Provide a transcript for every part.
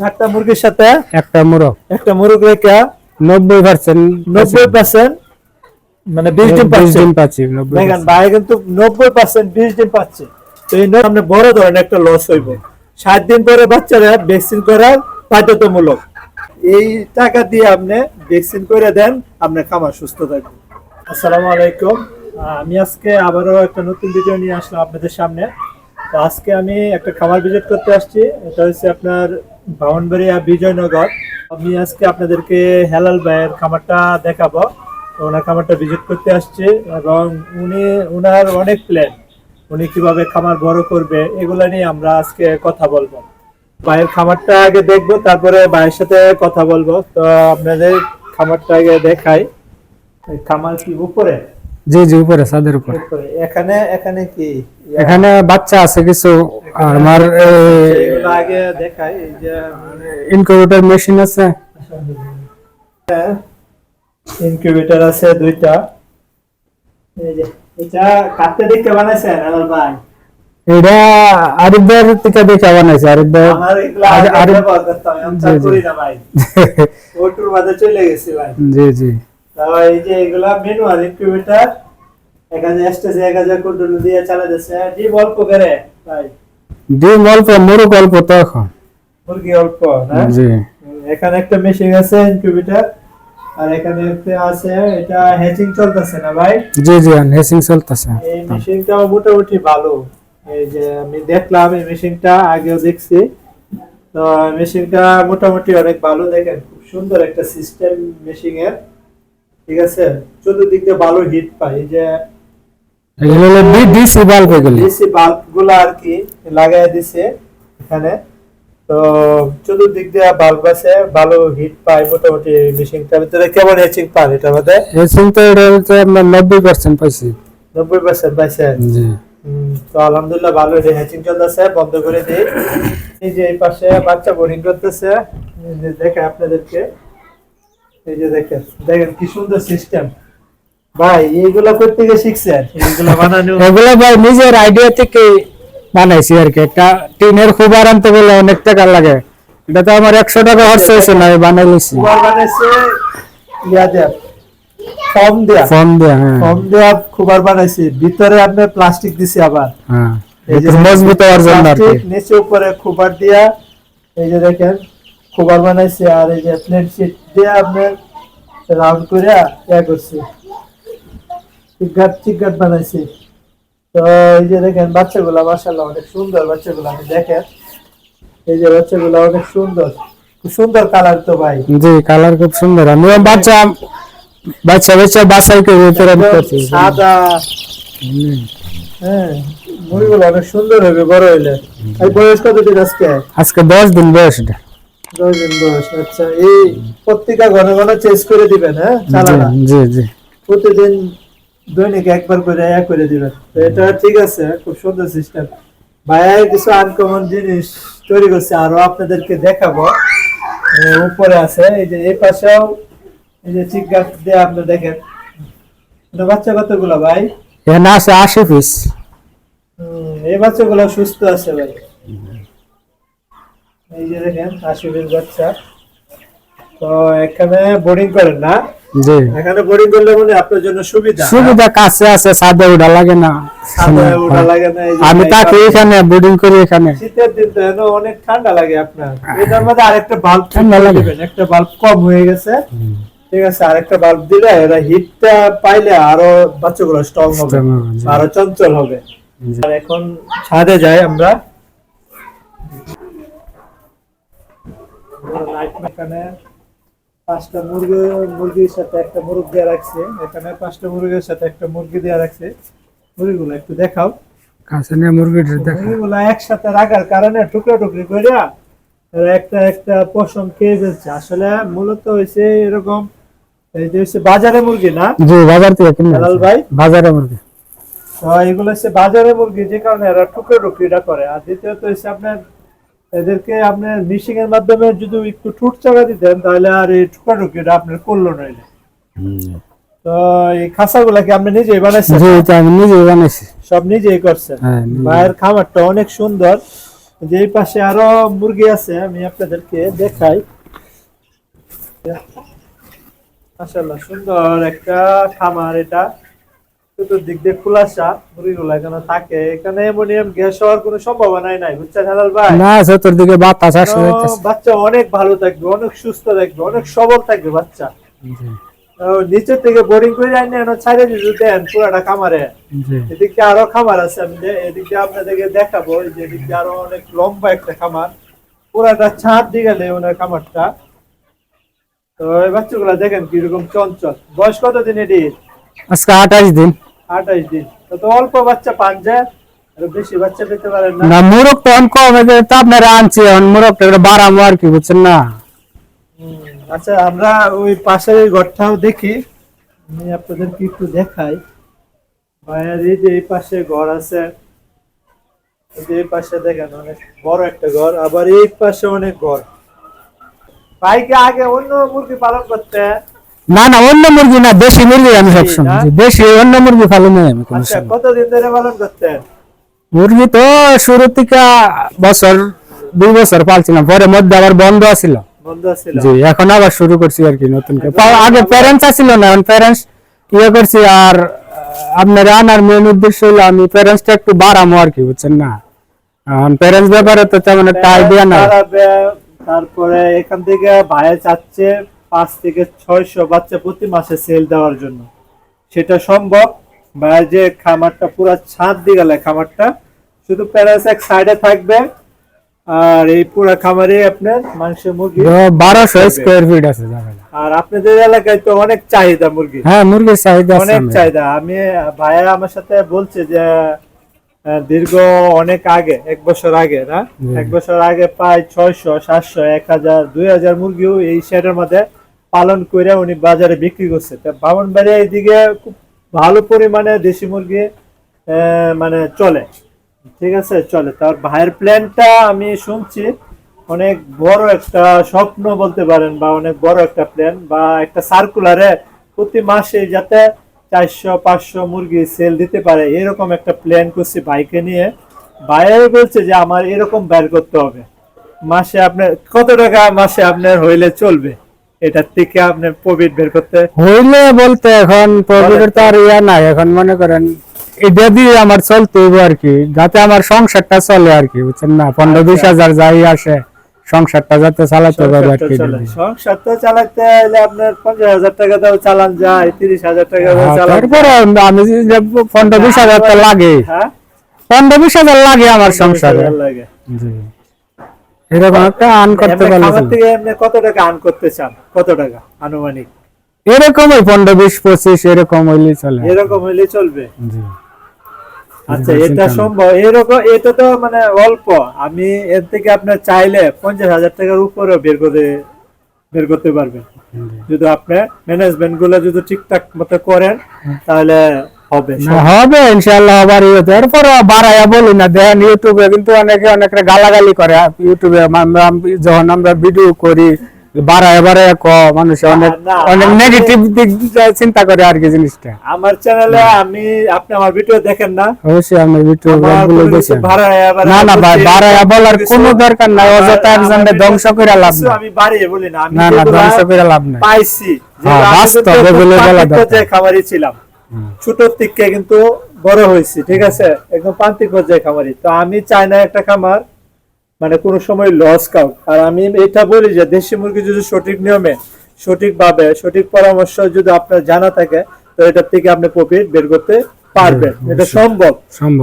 চারটা মুরগির সাথে? একটা মোরগ। একটা মুরগ রেখে? নব্বই পার্সেন্ট নব্বই পার্সেন্ট? মানে বিশ পাচ্ছে? দিন পাচ্ছি দেখেন ভাই কিন্তু নব্বই পার্সেন্ট বিশ পাচ্ছে। তো এই সামনে বড় ধরনের একটা লস হইব। সাত দিন পরে বাচ্চারা ভ্যাকসিন করার বাধ্যতামূলক। এই টাকা দিয়ে আপনি ভ্যাকসিন করে দেন আপনার খামার সুস্থ থাকবে। আসসালামু আলাইকুম। আমি আজকে আবারও একটা নতুন ভিডিও নিয়ে আসলাম আপনাদের সামনে। তো আজকে আমি একটা খামার ভিজিট করতে আসছি। এটা হচ্ছে আপনার বামনবাড়িয়া বিজয়নগর। আমি আজকে আপনাদেরকে হেলাল ভাইয়ের খামারটা দেখাবো। ওনার খামারটা ভিজিট করতে আসছি এবং উনি ওনার অনেক প্ল্যান উনি কীভাবে খামার বড় করবে, এগুলো নিয়ে আমরা আজকে কথা বলব। ভাইয়ের খামারটা আগে দেখব, তারপরে ভাইয়ের সাথে কথা বলব। তো আপনাদের খামারটা আগে দেখাই। খামার কি উপরে? জি জি উপরে ছাদের উপরে। এখানে এখানে কি? এখানে বাচ্চা আছে কিছু আর আমার আগে দেখাই এই যে ইনকিউবেটর মেশিন আছে। ইনকিউবেটর আছে দুইটা। এই যে এটা কাটতে দেখতে বানাইছেন আলাল ভাই? এটা আরিফ ভাইয়ের থেকে দেখে বানাইছে আরিফ ভাই আমার এগুলো আরে- আগে আরে- ব্যবহার করতাম আমি জি, চাল জি। করি না ভাই। ওটুর মাঝে চলে গেছি ভাই। জি জি। এই যে এগুলা ম্যানুয়াল ইনকিউবেটর এক হাজার স্টেজে এক হাজার কুন্ডল দিয়ে চালা যাচ্ছে জি অল্প করে ভাই। ডিম অল্প মোরগ অল্প তো এখন। মুরগি অল্প না? জি। এখানে একটা মেশিন আছে ইনকিউবেটর আর এখানে একটা আছে এটা হ্যাচিং চলতেছে না ভাই? জি জি চলতেছে। এই মোটামুটি ভালো। এই যে আমি দেখলাম এই মেশিনটা আগেও দেখছি। তো মেশিনটা মোটামুটি অনেক ভালো দেখেন। খুব সুন্দর একটা সিস্টেম মেশিন এর ঠিক আছে? চতুর্দিক দিয়ে ভালো হিট পায়। এই যে এগুলো হলো ডিসি বাল্ব এগুলি এসি বাল্বগুলো আর কি লাগাই দিছে এখানে। তো চতুর্দিক দিয়ে বাল্ব আছে ভালো হিট পায় মোটামুটি মেশিনটার ভিতরে। কেমন হেচিং পান এটা মধ্যে হেসিং তো এটা হচ্ছে আপনার নব্বই পার্সেন্ট পাইছি। নব্বই পার্সেন্ট পাইছেন? জি। তো আলহামদুলিল্লাহ ভালো এটা হ্যাচিং চলতেছে বন্ধ করে দিই। এই যে এই পাশে বাচ্চা বোরিং করতেছে। দেখে আপনাদেরকে। এই যে দেখেন দেখেন কি সুন্দর সিস্টেম ভাই এইগুলা করতে গিয়ে শিখছেন? এইগুলা বানানো। এগুলো ভাই নিজের আইডিয়া থেকে বানাইছি আর কি। একটা টিনের খুবার আনতে গেলে অনেক টাকা লাগে। এটা তো আমার একশো টাকা খরচ হয়েছে না আমি বানাই কুয়ার দেয়া ফর্ম দেয়া। ফোন দিয়ে হ্যাঁ। ফর্ম দেয়া খুবার বানাইছে। ভিতরে আপনার প্লাস্টিক দিছে আবার। হ্যাঁ। এই যে মজবুত হওয়ার জন্য নিচে উপরে খুবার দিয়া এই যে দেখেন খুবার বানাইছে আর এই যে প্লেন শিট দিয়ে আপনার রাউন্ড করে ইয়া করছে। চিকগাট চিকগাট বানাইছে। তো এই যে দেখেন বাচ্চাগুলা মাশাআল্লাহ অনেক সুন্দর বাচ্চাগুলা আপনি দেখেন। এই যে বাচ্চাগুলা অনেক সুন্দর। খুব সুন্দর কালার তো ভাই। জি কালার খুব সুন্দর। আমি বাচ্চা বাচ্চা বাচ্চা বাসাই করে করছি। সাদা। হ্যাঁ মুড়িগুলো অনেক সুন্দর হবে বড় হইলে। এই বয়স কত দিন আজকে? আজকে দশ দিন বয়স আচ্ছা এই পত্রিকা ঘন ঘন চেঞ্জ করে দিবেন হ্যাঁ? চালানা। জি জি। প্রতিদিন দৈনিক একবার করে এক করে দিবেন। তো এটা ঠিক আছে খুব সুন্দর সিস্টেম ভাইয়া কিছু আনকমন জিনিস তৈরি করছে আরও আপনাদেরকে দেখাবো। উপরে আছে এই যে এই পাশেও এই যে চিক গাছ দিয়ে আপনি দেখেন। এটা বাচ্চা কতগুলো ভাই? এখানে আছে আশি পিস এই বাচ্চাগুলো সুস্থ আছে ভাই। এই যে দেখেন বাচ্চা। তো এখানে বোর্ডিং করেন না? জি। এখানে বোর্ডিং করলে মানে আপনার জন্য সুবিধা। সুবিধা কাছে আছে লাগে না। ওঠা লাগে না, আমি থাকি এখানে বোর্ডিং করি এখানে। শীতের দিন তো এখানে অনেক ঠান্ডা লাগে আপনার। এটার মধ্যে আরেকটা বাল্ব ঠান্ডা লাগে। একটা বাল্ব কম হয়ে গেছে। ঠিক আছে আরেকটা বাল্ব দিলে এরা হিটটা পাইলে আরও বাচ্চাগুলো স্ট্রং হবে, আরও চঞ্চল হবে। আর এখন ছাদে যাই আমরা। এখানে পাঁচটা মুরগি মুরগির সাথে একটা মুরগ রাখছে। এখানে পাঁচটা মুরগির সাথে একটা মুরগি রাখছে। মুরগিগুলো একটু দেখাও। কাছে নিয়ে মুরগিটা দেখা। মুরগিগুলো একসাথে রাখার কারণে টুকরো টুকরি করে একটা একটা পশম খেয়ে আসলে মূলত হয়েছে এরকম এই যে হচ্ছে বাজারে মুরগি না? জি বাজার থেকে কিনে হেলাল ভাই? বাজারে মুরগি। তো এগুলো হচ্ছে বাজারে মুরগি যে কারণে এরা টুকরো টুকরিটা করে। আর দ্বিতীয়ত হচ্ছে আপনার এদেরকে আপনার মিশিং এর মাধ্যমে যদি একটু ঠুট চাকা দিতেন তাহলে আর এই টুকরিটা আপনার করল নইলে তো এই কি আপনি নিজেই বানাইছেন? জি আমি নিজে বানাইছি। সব নিজেই করছেন? হ্যাঁ মায়ের খামারটা অনেক সুন্দর। যে এই পাশে আরও মুরগি আছে আমি আপনাদেরকে দেখাই। মাশাআল্লাহ সুন্দর একটা খামার এটা। চতুর্দিক দিয়ে খোলাসা মুরগিগুলো এখানে থাকে। এখানে অ্যামোনিয়াম গ্যাস হওয়ার কোনো সম্ভাবনাই নাই বুঝছেন হালাল ভাই? না চতুর্দিকে বাতাস আসে বাচ্চা অনেক ভালো থাকবে অনেক সুস্থ থাকবে অনেক সবল থাকবে বাচ্চা। জি, থেকে বোরিং করে আইনে এনে ছাড়ে দিতে দেন পুরাটা খামারে। এদিকে আরও খামার আছে আমি এদিকে আপনাদেরকে দেখাবো যে এদিকে আরও অনেক লম্বা একটা খামার। পুরাটা ছাদ দিয়ে গেলে ওনার খামারটা। তো এই বাচ্চাগুলা দেখেন কীরকম চঞ্চল। বয়স কত দিন এটি আজকে আঠাশ দিন। আঠাইশ দিন। তো তো অল্প বাচ্চা পান যায় আরও বেশি বাচ্চা পেতে পারেন না। না মুরগ তো অন কম এই যে তো আপনারা আনছি এখন মুরগটা একটু বাড়ামো আর কি বুঝছেন না? হুম, আচ্ছা আমরা ওই পাশের ওই ঘরটাও দেখি। আমি আপনাদেরকে একটু দেখাই। ভাইয়ার এই যে এই পাশে ঘর আছে। এই যে এই পাশে দেখেন অনেক বড় একটা ঘর আবার এই পাশে অনেক ঘর। ভাইকে আগে অন্য মুরগি পালন করতে। না না অন্য মুরগি না দেশি মুরগি আমি সবসময় দেশি অন্য মুরগি আমি কোনো আচ্ছা কতদিন ধরে পালন করতেন? মুরগি তো শুরু থেকে বছর দুই বছর পালছিলাম পরে মধ্যে আবার বন্ধ আছিল। জি এখন আবার শুরু করছি আর কি নতুন আগে প্যারেন্টস আছিল না এখন প্যারেন্টস ইয়ে করছি আর আপনার আনার মেন উদ্দেশ্য হলো আমি প্যারেন্টসটা একটু বাড়ামো আর কি বুঝছেন না? এখন প্যারেন্টস ব্যাপারে তো তেমন একটা আইডিয়া তারাবে, তারপরে এখান থেকে ভাইয়া চাচ্ছে পাঁচ থেকে ছয়শো বাচ্চা প্রতি মাসে সেল দেওয়ার জন্য। সেটা সম্ভব? ভাইয়া যে খামারটা পুরো ছাদ দিয়ে গেলে খামারটা শুধু প্যারাস এক সাইডে থাকবে আর এই পুরো খামারে আপনার মাংসের মুরগি বারোশো স্কোয়ার ফিট আছে আর আপনাদের এলাকায় তো অনেক চাহিদা মুরগি। হ্যাঁ মুরগির চাহিদা অনেক চাহিদা। আমি ভাইয়া আমার সাথে বলছে যে দীর্ঘ অনেক আগে এক বছর আগে না? এক বছর আগে প্রায় ছয়শো সাতশো এক হাজার দুই হাজার মুরগিও এই শেডের মধ্যে পালন করে উনি বাজারে বিক্রি করছে। তা বামনবাড়িয়া এইদিকে খুব ভালো পরিমাণে দেশি মুরগি মানে চলে। ঠিক আছে? চলে। তার ভাইয়ের প্ল্যানটা আমি শুনছি, অনেক বড় একটা স্বপ্ন বলতে পারেন বা অনেক বড় একটা প্ল্যান বা একটা সার্কুলারে প্রতি মাসে যাতে চারশো, পাঁচশো মুরগি সেল দিতে পারে, এরকম একটা প্ল্যান করছি বাইকে নিয়ে। বাইরে বলছে যে আমার এরকম বের করতে হবে। মাসে আপনার, কত টাকা মাসে আপনার হইলে চলবে? এটার থেকে প্রফিট বের করতে হইলে বলতে এখন প্রফিটের তো আর ইয়া নাই এখন মনে করেন এটা দিয়ে আমার চলতে হইব আর কি যাতে আমার সংসারটা চলে আর কি বুঝছেন না? পনেরো বিশ আচ্ছা। হাজার যাই আসে সংসারটা যাতে চালাতে পারবে আর কি। সংসার তো চালাতে হলে আপনার পঞ্চাশ হাজার টাকা দাও চালান যায় তিরিশ হাজার টাকা দাও হ্যাঁ, চালান তারপরে আমি যে পনেরো বিশ হাজার তো লাগে। হ্যাঁ। পনেরো বিশ হাজার লাগে আমার সংসারে। লাগে। জি। এরকম একটা আন করতে পারলে থেকে এমনি কত টাকা আর্ন করতে চান? কত টাকা আনুমানিক? এরকমই পনেরো বিশ পঁচিশ এরকম হইলে চলে। এরকম হইলে চলবে? আচ্ছা এটা সম্ভব। এরকম এটা তো মানে অল্প। আমি এর থেকে আপনার চাইলে পঞ্চাশ হাজার টাকার উপরেও বের করে বের করতে পারবেন। যদি আপনার ম্যানেজমেন্টগুলো যদি ঠিকঠাক মতো করেন তাহলে হবে না, হবে ইনশাআল্লাহ আবার ইয়েতে এরপর বাড়াইয়া বলি না দেখেন ইউটিউবে কিন্তু অনেকে অনেকে গালাগালি করে ইউটিউবে যখন আমরা ভিডিও করি বাড়ায় বাড়ায় ক মানুষ অনেক অনেক নেগেটিভ দিক চিন্তা করে আর কি জিনিসটা। আমার চ্যানেলে আমি আপনি আমার ভিডিও দেখেন না? অবশ্যই আমি ভিডিও গুলো না না ভাই বলার কোনো দরকার নাই অযথা একজনকে ধ্বংস করে লাভ নাই। আমি বাড়িয়ে বলি না আমি না না ধ্বংস করে লাভ নাই। পাইছি যে হ্যাঁ, বাস্তব, বলা দরকার। খামারি ছিলাম। ছোট থেকে কিন্তু বড় হয়েছি ঠিক আছে? একদম প্রান্তিক পর্যায়ে খামারি। তো আমি চাই না একটা খামার মানে কোনো সময় লস খাও আর আমি এটা বলি যে দেশি মুরগি যদি সঠিক নিয়মে সঠিকভাবে সঠিক পরামর্শ যদি আপনার জানা থাকে তো এটার থেকে আপনি প্রফিট বের করতে পারবেন। এটা সম্ভব।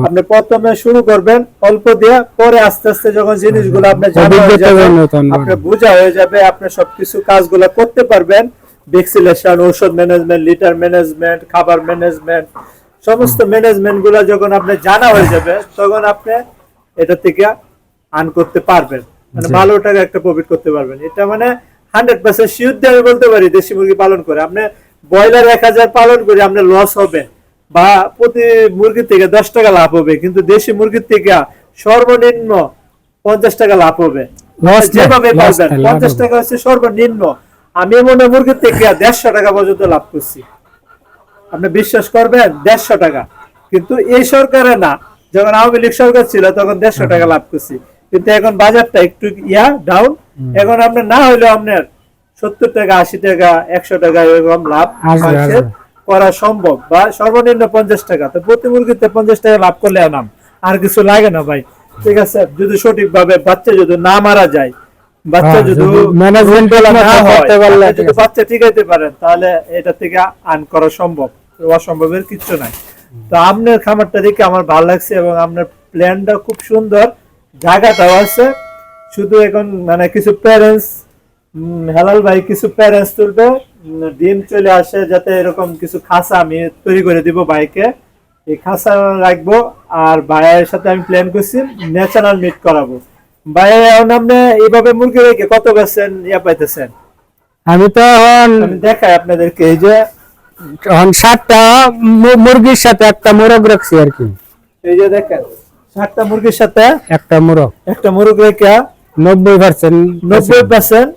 আপনি প্রথমে শুরু করবেন অল্প দিয়ে পরে আস্তে আস্তে যখন জিনিসগুলো আপনি জানা হয়ে যাবে আপনার বোঝা হয়ে যাবে আপনি সবকিছু কাজগুলো করতে পারবেন। ভ্যাকসিনেশন ঔষধ ম্যানেজমেন্ট লিটার ম্যানেজমেন্ট খাবার ম্যানেজমেন্ট সমস্ত ম্যানেজমেন্টগুলো যখন আপনি জানা হয়ে যাবে তখন আপনি এটা থেকে আর্ন করতে পারবেন। মানে ভালো টাকা একটা প্রফিট করতে পারবেন। এটা মানে হান্ড্রেড পার্সেন্ট দিয়ে আমি বলতে পারি দেশি মুরগি পালন করে। আপনি ব্রয়লার এক হাজার পালন করে আপনার লস হবে বা প্রতি মুরগি থেকে দশ টাকা লাভ হবে কিন্তু দেশি মুরগির থেকে সর্বনিম্ন পঞ্চাশ টাকা লাভ হবে। যেভাবে পারবেন পঞ্চাশ টাকা হচ্ছে সর্বনিম্ন। আমি মনে হয় মুরগির থেকে দেড়শো টাকা পর্যন্ত লাভ করছি। আপনি বিশ্বাস করবেন দেড়শো টাকা। কিন্তু এই সরকারে না যখন আওয়ামী লীগ সরকার ছিল তখন দেড়শো টাকা লাভ করছি। কিন্তু এখন বাজারটা একটু ইয়া ডাউন এখন আপনার না হইলেও আপনার সত্তর টাকা আশি টাকা একশো টাকা এরকম লাভ। করা সম্ভব। বা সর্বনিম্ন পঞ্চাশ টাকা। তো প্রতি মুরগিতে পঞ্চাশ টাকা লাভ করলে আনাম আর কিছু লাগে না ভাই। ঠিক আছে? যদি সঠিকভাবে বাচ্চা যদি না মারা যায় বাচ্চা হ্যাঁ, যদি ঠিক না করতে পারলে যদি। বাচ্চা টিকাইতে পারেন তাহলে এটা থেকে আর্ন করা সম্ভব অসম্ভবের কিছু নাই। তো আপনার খামারটা দেখে আমার ভালো লাগছে এবং আপনার প্ল্যানটা খুব সুন্দর জায়গাটাও আছে। শুধু এখন মানে কিছু প্যারেন্টস হেলাল ভাই কিছু প্যারেন্টস তুলবে ডিম চলে আসে যাতে এরকম কিছু খাসা আমি তৈরি করে দিব ভাইকে। এই খাসা রাখব আর ভাইয়ের সাথে আমি প্ল্যান করছি ন্যাচারাল মিট করাবো। ভাই এখন আপনি এইভাবে মুরগি রেখে কত পার্সেন্ট ইয়া পাইতেছেন? আমি তো এখন দেখাই আপনাদেরকে এই যে এখন সাতটা মুরগির সাথে একটা মোরগ রাখছি আর কি। এই যে দেখেন ষাটটা মুরগির সাথে একটা মোরগ। একটা মুরগ রেখে নব্বই পার্সেন্ট নব্বই পার্সেন্ট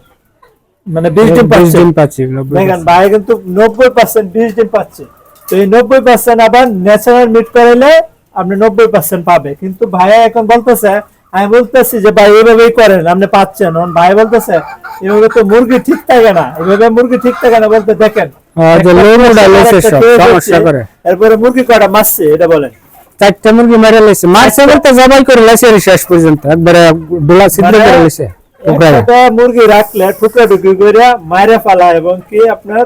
মানে বিশ ডিম বিশ দিন পাচ্ছি দেখেন ভাই কিন্তু নব্বই পার্সেন্ট বিশ ডিম পাচ্ছে। তো এই নব্বই পার্সেন্ট আবার ন্যাচারাল মিট করাইলে আপনি নব্বই পার্সেন্ট পাবে। কিন্তু ভাইয়া এখন বলতেছে আমি বলতেছি যে ভাই এইভাবেই করেন আপনি পাচ্ছেন। ভাই বলতেছে এভাবে তো মুরগি ঠিক থাকে না। এভাবে মুরগি ঠিক থাকে না বলতে দেখেন। হ্যাঁ। এরপরে মুরগি কয়টা মারছে এটা বলেন। চারটা মুরগি মেরে লেছে মারছে বলতে জবাই করে আর শেষ পর্যন্ত। একবারে ডোলা সিদ্ধ মানে করে একটা মুরগি রাখলে টুকরা টুকরি করে মাইরে ফেলা এবং কি আপনার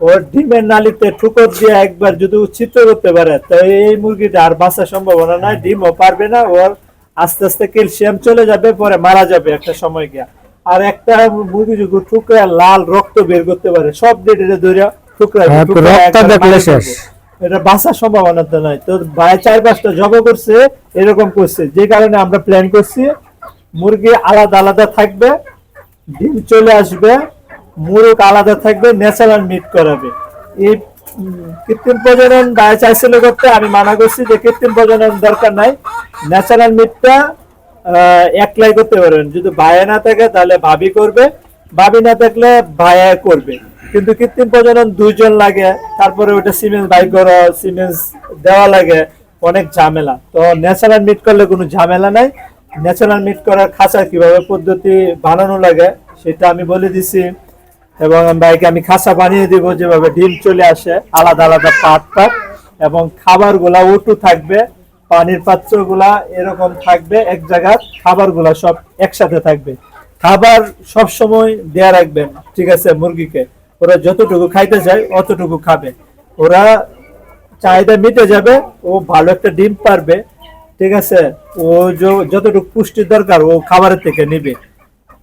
ওর ডিমের নালিতে ঠুকর দিয়ে একবার যদি ছিদ্র করতে পারে তো এই মুরগিটা আর বাঁচার সম্ভাবনা নাই ডিমও পারবে না ওর আস্তে আস্তে ক্যালসিয়াম চলে যাবে পরে মারা যাবে একটা সময় গিয়া। আর একটা মুরগি যদি টুকরা লাল রক্ত বের করতে পারে সব ডেটে ধরে টুকরা রক্ত দেখলে শেষ। এটা বাঁচার সম্ভাবনা তো নাই। তো ভাই চার পাঁচটা জব করছে এরকম করছে। যে কারণে আমরা প্ল্যান করছি মুরগি আলাদা আলাদা থাকবে ডিম চলে আসবে মুরগ আলাদা থাকবে ন্যাচারাল মিট করাবে। এই কৃত্রিম প্রজনন ভাই চাইছিল করতে, আমি মানা করছি যে কৃত্রিম প্রজনন দরকার নাই। ন্যাচারাল মিটটা একলাই করতে পারবেন। যদি ভাইয়া না থাকে, তাহলে ভাবি করবে। ভাবি না থাকলে ভাইয়া করবে। কিন্তু কৃত্রিম প্রজনন দুইজন লাগে, তারপরে ওটা সিমেন্স বাই করা, সিমেন্স দেওয়া লাগে, অনেক ঝামেলা। তো ন্যাচারাল মিট করলে কোনো ঝামেলা নাই। ন্যাচারাল মিট করার খাঁচা কীভাবে পদ্ধতি বানানো লাগে, সেটা আমি বলে দিছি। এবং ভাইকে আমি খাঁচা বানিয়ে দিব যেভাবে ডিম চলে আসে, আলাদা আলাদা পাট পাট এবং খাবারগুলা উটু থাকবে, পানির পাত্রগুলা এরকম থাকবে, এক জায়গায় খাবারগুলা সব একসাথে থাকবে। খাবার সব সময় দেয়া রাখবেন, ঠিক আছে, মুরগিকে। ওরা যতটুকু খাইতে চায় অতটুকু খাবে। ওরা চাহিদা মিটে যাবে, ও ভালো একটা ডিম পারবে, ঠিক আছে, ও যতটুকু পুষ্টির দরকার ও খাবারের থেকে নিবে।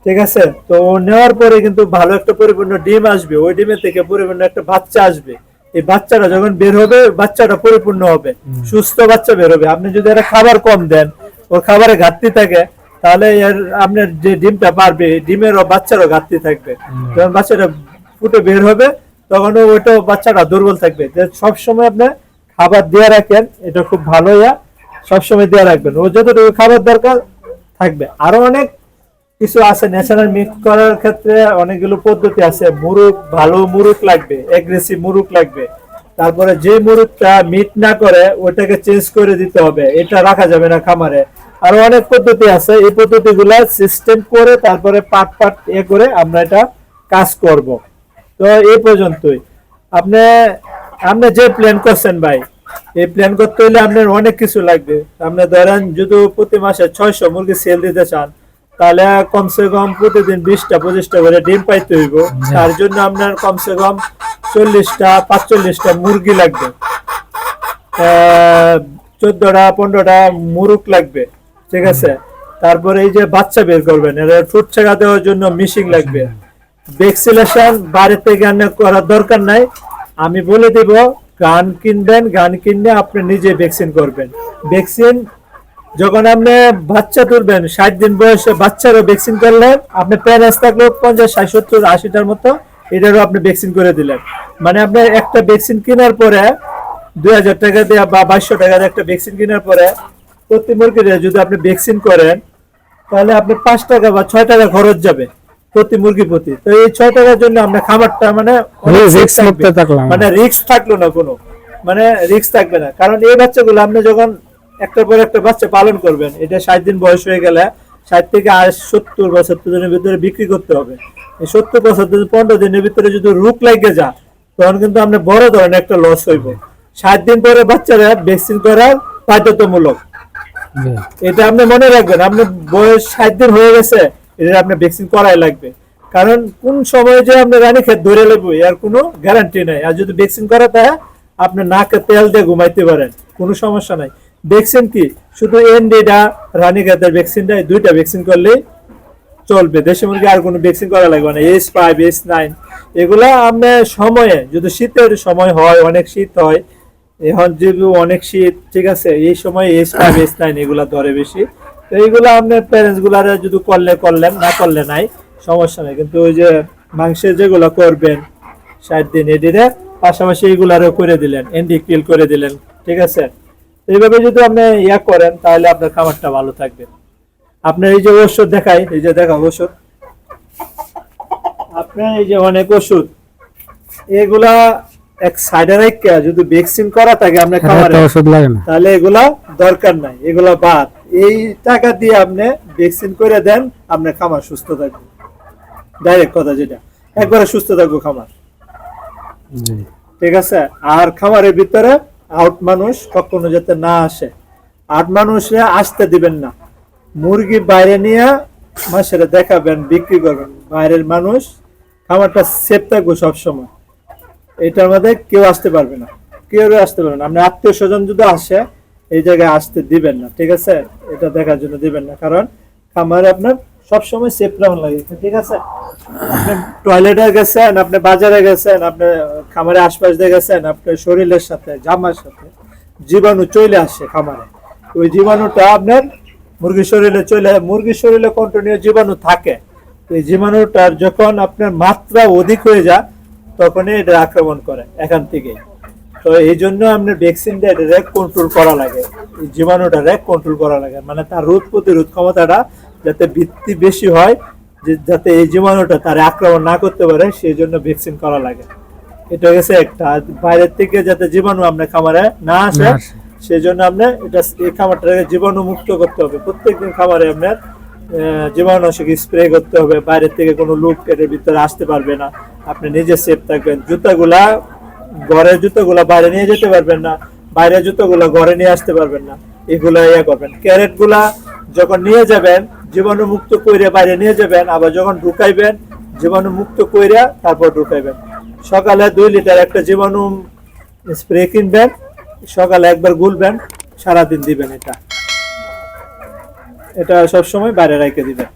ঠিক আছে? তো নেওয়ার পরে কিন্তু ভালো একটা পরিপূর্ণ ডিম আসবে। ওই ডিমের থেকে পরিপূর্ণ একটা বাচ্চা আসবে। এই বাচ্চাটা যখন বের হবে বাচ্চাটা পরিপূর্ণ হবে। সুস্থ বাচ্চা বের হবে। আপনি যদি একটা খাবার কম দেন ওর খাবারে ঘাটতি থাকে তাহলে এর আপনার যে ডিমটা পারবে ডিমেরও বাচ্চারও ঘাটতি থাকবে। যখন বাচ্চাটা ফুটে বের হবে তখন ওইটা বাচ্চাটা দুর্বল থাকবে। সব সময় আপনি খাবার দিয়ে রাখেন এটা খুব ভালো ইয়া। সবসময় দিয়ে রাখবেন। ও যতটুকু খাবার দরকার থাকবে। আরও অনেক কিছু আছে ন্যাচারাল মিক্স করার ক্ষেত্রে অনেকগুলো পদ্ধতি আছে। মুরুক ভালো মুরুক লাগবে এগ্রেসিভ মুরুক লাগবে। তারপরে যে মুরুকটা মিট না করে ওটাকে চেঞ্জ করে দিতে হবে। এটা রাখা যাবে না খামারে। আরও অনেক পদ্ধতি আছে। এই পদ্ধতিগুলা সিস্টেম করে তারপরে পাট পাট এ করে আমরা এটা কাজ করব। তো এই পর্যন্তই। আপনি আপনি যে প্ল্যান করছেন ভাই, এই প্ল্যান করতে হলে আপনার অনেক কিছু লাগবে। আপনি ধরেন যদি প্রতি মাসে ছয়শো মুরগি সেল দিতে চান তাহলে কমসে কম প্রতিদিন বিশটা পঁচিশটা করে ডিম পাইতে হইব। তার জন্য আপনার কমসে কম চল্লিশটা পাঁচচল্লিশটা মুরগি লাগবে। চোদ্দটা পনেরোটা মুরুক লাগবে ঠিক আছে? তারপরে এই যে বাচ্চা বের করবেন এটা ফুট ছাগা দেওয়ার জন্য মিশিং লাগবে। ভ্যাকসিনেশন বাইরে থেকে করার দরকার নাই। আমি বলে দেব গান কিনবেন গান কিনলে আপনি নিজে ভ্যাকসিন করবেন। ভ্যাকসিন যখন আপনি বাচ্চা তুলবেন ষাট দিন বয়সে বাচ্চারও ভ্যাকসিন করলেন আপনি প্যারেন্টস থাকলেও পঞ্চাশ ষাট সত্তর আশিটার মতো এটারও আপনি ভ্যাকসিন করে দিলেন। মানে আপনি একটা ভ্যাকসিন কেনার পরে দুই হাজার টাকা দিয়ে বা বাইশশো টাকা দিয়ে একটা ভ্যাকসিন কেনার পরে প্রতি মুরগির যদি আপনি ভ্যাকসিন করেন তাহলে আপনি পাঁচ টাকা বা ছয় টাকা খরচ যাবে প্রতি মুরগি প্রতি। তো এই ছয় টাকার জন্য আপনার খাবারটা মানে। মানে রিস্ক থাকল না কোনো। মানে রিস্ক থাকবে না। কারণ এই বাচ্চাগুলো আপনি যখন একটার পর একটা বাচ্চা পালন করবেন। এটা ষাট দিন বয়স হয়ে গেলে ষাট থেকে সত্তর পঁচাত্তর দিনের ভিতরে বিক্রি করতে হবে। এই সত্তর পঁচাত্তর পনেরো দিনের ভিতরে যদি রোগ লাগে যা তখন কিন্তু আমরা বড় ধরনের একটা লস হইব। ষাট দিন পরে বাচ্চারা ভ্যাকসিন করার বাধ্যতামূলক। এটা আপনি মনে রাখবেন আপনার বয়স ষাট দিন হয়ে গেছে এটা আপনি ভ্যাকসিন করাই লাগবে। কারণ কোন সময় যে আপনি রানী খেত ধরে লাগবে এর কোনো গ্যারান্টি নাই। আর যদি ভ্যাকসিন করা থাকে আপনি নাকে তেল দিয়ে ঘুমাইতে পারেন কোনো সমস্যা নাই। ভ্যাকসিন কি? শুধু এনডিটা রানী খেতের ভ্যাকসিনটা, এই দুইটা ভ্যাকসিন করলেই চলবে। দেশি মুরগি আর কোনো ভ্যাকসিন করা লাগবে না। এস ফাইভ এস নাইন এগুলা আমরা সময়ে, যদি শীতের সময় হয়, অনেক শীত হয়, এখন যেহেতু অনেক শীত, ঠিক আছে, এই সময় এস ফাইভ এস নাইন এগুলা ধরে বেশি। তো এইগুলা আপনার প্যারেন্টস গুলারে যদি করলে করলেন, না করলে নাই, সমস্যা নেই। কিন্তু ওই যে মাংসের যেগুলো করবেন, ষাট দিন এডিরে পাশাপাশি এইগুলারও করে দিলেন এন্ডি কিল করে দিলেন, ঠিক আছে? এইভাবে যদি আপনি ইয়া করেন তাহলে আপনার খাবারটা ভালো থাকবে। আপনার এই যে ওষুধ দেখাই এই যে দেখা ওষুধ আপনার এই যে অনেক ওষুধ এগুলা এক সাইডে রেখে যদি ভ্যাকসিন করা থাকে আপনার তো ওষুধ লাগে না। তাহলে এগুলা দরকার নাই এগুলা বাদ। এই টাকা দিয়ে আপনি ভ্যাকসিন করে দেন আপনার খামার সুস্থ থাকবে। ডাইরেক্ট কথা যেটা একবারে সুস্থ থাকবে খামার। ঠিক আছে? আর খামারের ভিতরে আউট মানুষ কখনো যাতে না আসে। আট মানুষে আসতে দিবেন না। মুরগি বাইরে নিয়ে মাসের দেখাবেন, বিক্রি করবেন। বাইরের মানুষ খামারটা সেফ থাকবে সবসময়। এটার মধ্যে কেউ আসতে পারবে না। কেউ আসতে পারবে না। আপনি আত্মীয় স্বজন যদি আসে, এই জায়গায় আসতে দিবেন না। ঠিক আছে? এটা দেখার জন্য দিবেন না। কারণ খামারে আপনার সবসময় সেফ রাউন্ড লাগে। ঠিক আছে? টয়লেটে গেছেন, আপনি বাজারে গেছেন, আপনি খামারে আশপাশ দিয়ে গেছেন আপনার শরীরের সাথে, জামার সাথে জীবাণু চলে আসে খামারে। ওই জীবাণুটা আপনার মুরগির শরীরে চলে মুরগির শরীরে কন্টিনিউ জীবাণু থাকে। এই জীবাণুটার যখন আপনার মাত্রা অধিক হয়ে যায়, তখনই এটা আক্রমণ করে এখান থেকে। তো এই জন্য আপনার ভ্যাকসিনটা এটা র্যাক কন্ট্রোল করা লাগে। জীবাণুটা র্যাক কন্ট্রোল করা লাগে। মানে তার রোগ প্রতিরোধ ক্ষমতাটা যাতে বৃদ্ধি বেশি হয় যে যাতে এই জীবাণুটা তার আক্রমণ না করতে পারে সেই জন্য ভ্যাকসিন করা লাগে। এটা গেছে একটা। বাইরের থেকে যাতে জীবাণু আপনার খামারে না আসে সেই জন্য আপনার এটা এই খামারটাকে জীবাণু মুক্ত করতে হবে। প্রত্যেকদিন খামারে আপনার জীবাণুনাশক স্প্রে করতে হবে। বাইরের থেকে কোনো লোক এর ভিতরে আসতে পারবে না। আপনি নিজে সেফ থাকবেন। জুতাগুলা ঘরের জুতোগুলা বাইরে নিয়ে যেতে পারবেন না। বাইরের জুতোগুলা ঘরে নিয়ে আসতে পারবেন না। এগুলা ইয়ে করবেন। ক্যারেটগুলা যখন নিয়ে যাবেন জীবাণু মুক্ত কইরে বাইরে নিয়ে যাবেন, আবার যখন ঢুকাইবেন জীবাণু মুক্ত কইরা তারপর ঢুকাইবেন। সকালে দুই লিটার একটা জীবাণু স্প্রে কিনবেন, সকালে একবার গুলবেন, সারাদিন দিবেন এটা। এটা সবসময় বাইরে রেখে দিবেন।